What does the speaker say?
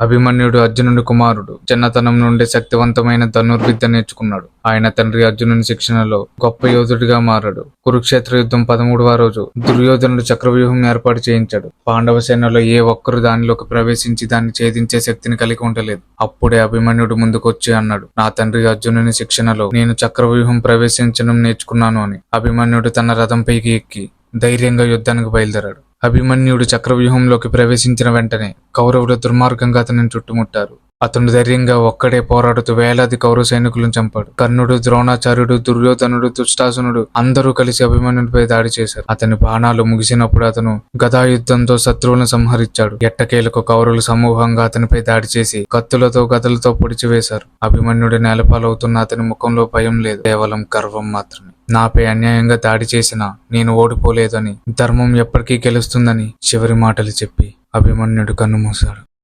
అభిమన్యుడు అర్జునుడి కుమారుడు. చిన్నతనం నుండి శక్తివంతమైన ధనుర్విద్య నేర్చుకున్నాడు. ఆయన తండ్రి అర్జునుని శిక్షణలో గొప్ప యోధుడిగా మారాడు. కురుక్షేత్ర యుద్ధం పదమూడవ రోజు దుర్యోధనుడు చక్రవ్యూహం ఏర్పాటు చేయించాడు. పాండవ సేనలో ఏ ఒక్కరు దానిలోకి ప్రవేశించి దాన్ని ఛేదించే శక్తిని కలిగి ఉండలేదు. అప్పుడే అభిమన్యుడు ముందుకొచ్చి అన్నాడు నా తండ్రి అర్జునుని శిక్షణలో నేను చక్రవ్యూహం ప్రవేశించడం నేర్చుకున్నాను అని. అభిమన్యుడు తన రథంపైకి ఎక్కి ధైర్యంగా యుద్ధానికి బయలుదేరాడు. అభిమన్యుడు చక్రవ్యూహంలోకి ప్రవేశించిన వెంటనే కౌరవులు దుర్మార్గంగా అతనిని చుట్టుముట్టారు. అతను ధైర్యంగా ఒక్కడే పోరాడుతూ వేలాది కౌరవ సైనికులను చంపాడు. కర్ణుడు ద్రోణాచార్యుడు దుర్యోధనుడు దుష్టాసునుడు అందరూ కలిసి అభిమన్యుడిపై దాడి చేశారు. అతని బాణాలు ముగిసినప్పుడు అతను గదాయుద్ధంతో శత్రువులను సంహరించాడు. ఎట్టకేలకు కౌరులు సమూహంగా అతనిపై దాడి చేసి కత్తులతో గదలతో పొడిచివేశారు. అభిమన్యుడు నేలపాలవుతున్న అతని ముఖంలో భయం లేదు. కేవలం గర్వం మాత్రమే. నాపై అన్యాయంగా దాడి చేసినా నేను ఓడిపోలేదని ధర్మం ఎప్పటికీ గెలుస్తుందని చివరి మాటలు చెప్పి అభిమన్యుడు కన్నుమూశాడు.